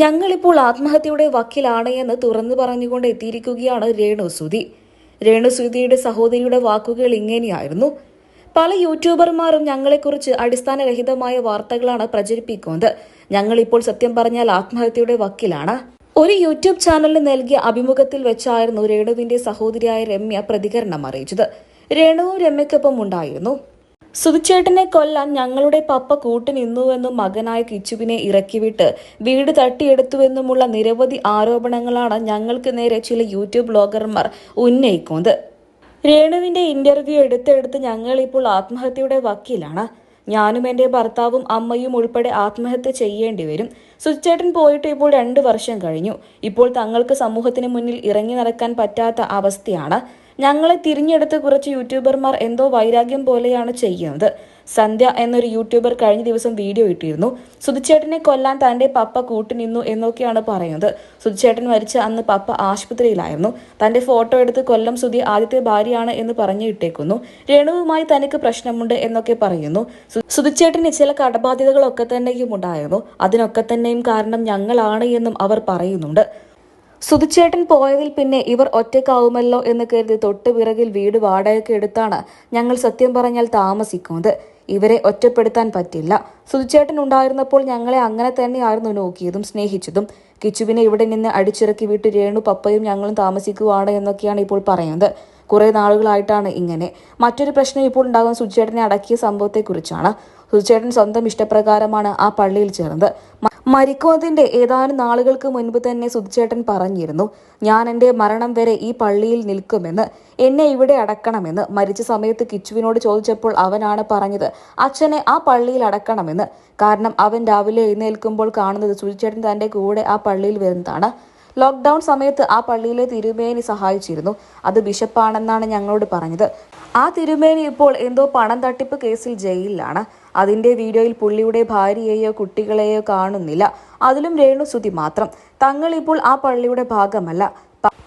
ഞങ്ങളിപ്പോൾ ആത്മഹത്യയുടെ വക്കിലാണ് എന്ന് തുറന്നു പറഞ്ഞുകൊണ്ട് എത്തിയിരിക്കുകയാണ് രേണുസുതി രേണുസുതിയുടെ സഹോദരിയുടെ വാക്കുകൾ ഇങ്ങനെയായിരുന്നു. പല യൂട്യൂബർമാരും ഞങ്ങളെക്കുറിച്ച് അടിസ്ഥാനരഹിതമായ വാർത്തകളാണ് പ്രചരിപ്പിക്കുന്നത്. ഞങ്ങളിപ്പോൾ സത്യം പറഞ്ഞാൽ ആത്മഹത്യയുടെ വക്കിലാണ്. ഒരു യൂട്യൂബ് ചാനലിന് നൽകിയ അഭിമുഖത്തിൽ വെച്ചായിരുന്നു രേണുവിന്റെ സഹോദരിയായ രമ്യ പ്രതികരണം അറിയിച്ചത്. രേണുവും രമ്യക്കൊപ്പം ഉണ്ടായിരുന്നു. സുധിച്ചേട്ടനെ കൊല്ലാൻ ഞങ്ങളുടെ പപ്പ കൂട്ടുനിന്നുവെന്നും മകനായ കിച്ചുവിനെ ഇറക്കിവിട്ട് വീട് തട്ടിയെടുത്തുവെന്നുമുള്ള നിരവധി ആരോപണങ്ങളാണ് ഞങ്ങൾക്ക് നേരെ ചില യൂട്യൂബ് ബ്ലോഗർമാർ ഉന്നയിക്കുന്നത്. രേണുവിന്റെ ഇന്റർവ്യൂ എടുത്തെടുത്ത് ഞങ്ങൾ ഇപ്പോൾ ആത്മഹത്യയുടെ വക്കീലാണ്. ഞാനും എന്റെ ഭർത്താവും അമ്മയും ഉൾപ്പെടെ ആത്മഹത്യ ചെയ്യേണ്ടി വരും. സുചേട്ടൻ പോയിട്ട് ഇപ്പോൾ രണ്ട് വർഷം കഴിഞ്ഞു. ഇപ്പോൾ തങ്ങൾക്ക് സമൂഹത്തിന് മുന്നിൽ ഇറങ്ങി നടക്കാൻ പറ്റാത്ത അവസ്ഥയാണ്. ഞങ്ങളെ തിരിഞ്ഞെടുത്ത് കുറച്ച് യൂട്യൂബർമാർ എന്തോ വൈരാഗ്യം പോലെയാണ് ചെയ്യുന്നത്. സന്ധ്യ എന്നൊരു യൂട്യൂബർ കഴിഞ്ഞ ദിവസം വീഡിയോ ഇട്ടിരുന്നു. സുധിച്ചേട്ടനെ കൊല്ലാൻ തന്റെ പപ്പ കൂട്ടുനിന്നു എന്നൊക്കെയാണ് പറയുന്നത്. സുധിച്ചേട്ടൻ മരിച്ച അന്ന് പപ്പ ആശുപത്രിയിലായിരുന്നു. തന്റെ ഫോട്ടോ എടുത്ത് കൊല്ലം സുധി ആദ്യത്തെ ഭാര്യയാണ് എന്ന് പറഞ്ഞു ഇട്ടേക്കുന്നു. രേണുവുമായി തനിക്ക് പ്രശ്നമുണ്ട് എന്നൊക്കെ പറയുന്നു. സുധിച്ചേട്ടന് ചില കടബാധ്യതകളൊക്കെ തന്നെയും ഉണ്ടായിരുന്നു. അതിനൊക്കെ തന്നെയും കാരണം ഞങ്ങളാണ് എന്നും അവർ പറയുന്നുണ്ട്. സുധിച്ചേട്ടൻ പോയതിൽ പിന്നെ ഇവർ ഒറ്റക്കാവുമല്ലോ എന്ന് കരുതി തൊട്ടു പിറകിൽ വീട് വാടകയ്ക്ക് എടുത്താണ് ഞങ്ങൾ സത്യം പറഞ്ഞാൽ താമസിക്കുന്നത്. ഇവരെ ഒറ്റപ്പെടുത്താൻ പറ്റില്ല. സുധിച്ചേട്ടൻ ഉണ്ടായിരുന്നപ്പോൾ ഞങ്ങളെ അങ്ങനെ തന്നെയായിരുന്നു നോക്കിയതും സ്നേഹിച്ചതും. കിച്ചുവിനെ ഇവിടെ നിന്ന് അടിച്ചിറക്കി വിട്ട് രേണു പപ്പയും ഞങ്ങളും താമസിക്കുവാണ് എന്നൊക്കെയാണ് ഇപ്പോൾ പറയുന്നത്. കുറെ നാളുകളായിട്ടാണ് ഇങ്ങനെ. മറ്റൊരു പ്രശ്നം ഇപ്പോൾ ഉണ്ടാകുന്ന സുധിച്ചേട്ടനെ അടക്കിയ സംഭവത്തെക്കുറിച്ചാണ്. സുധിച്ചേട്ടൻ സ്വന്തം ഇഷ്ടപ്രകാരമാണ് ആ പള്ളിയിൽ ചേർന്നത്. മ- മരിക്കുന്നതിന്റെ ഏതാനും നാളുകൾക്ക് മുൻപ് തന്നെ സുധിച്ചേട്ടൻ പറഞ്ഞിരുന്നു ഞാൻ എന്റെ മരണം വരെ ഈ പള്ളിയിൽ നിൽക്കുമെന്ന് എന്നെ ഇവിടെ അടക്കണമെന്ന് മരിച്ച സമയത്ത് കിച്ചുവിനോട് ചോദിച്ചപ്പോൾ അവനാണ് പറഞ്ഞത് അച്ഛനെ ആ പള്ളിയിൽ അടക്കണമെന്ന്. കാരണം അവൻ രാവിലെ എഴുന്നേൽക്കുമ്പോൾ കാണുന്നത് സുധിച്ചേട്ടൻ തന്റെ കൂടെ ആ പള്ളിയിൽ വരുന്നതാണ്. ലോക്ക്ഡൌൺ സമയത്ത് ആ പള്ളിയിലെ തിരുമേനി സഹായിച്ചിരുന്നു. അത് ബിഷപ്പാണെന്നാണ് ഞങ്ങളോട് പറഞ്ഞത്. ആ തിരുമേനി ഇപ്പോൾ എന്തോ പണം തട്ടിപ്പ് കേസിൽ ജയിലിലാണ്. അതിന്റെ വീഡിയോയിൽ പുള്ളിയുടെ ഭാര്യയെയോ കുട്ടികളെയോ കാണുന്നില്ല. അതിലും രേണുസുതി മാത്രം. തങ്ങൾ ഇപ്പോൾ ആ പള്ളിയുടെ ഭാഗമല്ല.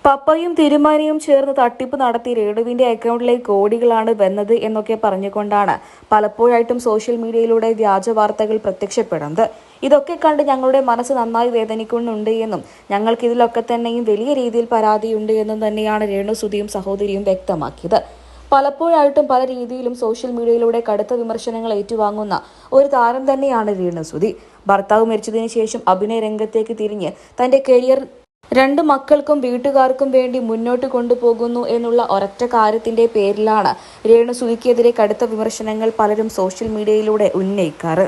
പപ്പയും തിരുമാനിയും ചേർന്ന് തട്ടിപ്പ് നടത്തി രേണുവിന്റെ അക്കൗണ്ടിലേക്ക് കോടികളാണ് വന്നത് എന്നൊക്കെ പറഞ്ഞുകൊണ്ടാണ് പലപ്പോഴായിട്ടും സോഷ്യൽ മീഡിയയിലൂടെ വ്യാജ വാർത്തകൾ പ്രത്യക്ഷപ്പെടുന്നത്. ഇതൊക്കെ കണ്ട് ഞങ്ങളുടെ മനസ്സ് നന്നായി വേദനിക്കുന്നുണ്ട് എന്നും ഞങ്ങൾക്ക് ഇതിലൊക്കെ തന്നെയും വലിയ രീതിയിൽ പരാതിയുണ്ട് എന്നും തന്നെയാണ് രേണുസുതിയും സഹോദരിയും വ്യക്തമാക്കിയത്. പലപ്പോഴായിട്ടും പല രീതിയിലും സോഷ്യൽ മീഡിയയിലൂടെ കടുത്ത വിമർശനങ്ങൾ ഏറ്റുവാങ്ങുന്ന ഒരു താരം തന്നെയാണ് രേണുസുതി. ഭർത്താവ് മരിച്ചതിന് ശേഷം അഭിനയ രംഗത്തേക്ക് തിരിഞ്ഞ് തന്റെ കരിയർ രണ്ട് മക്കൾക്കും വീട്ടുകാർക്കും വേണ്ടി മുന്നോട്ട് കൊണ്ടുപോകുന്നു എന്നുള്ള ഒരൊറ്റ കാര്യത്തിന്റെ പേരിലാണ് രേണുസുതിക്കെതിരെ കടുത്ത വിമർശനങ്ങൾ പലരും സോഷ്യൽ മീഡിയയിലൂടെ ഉന്നയിക്കാറ്.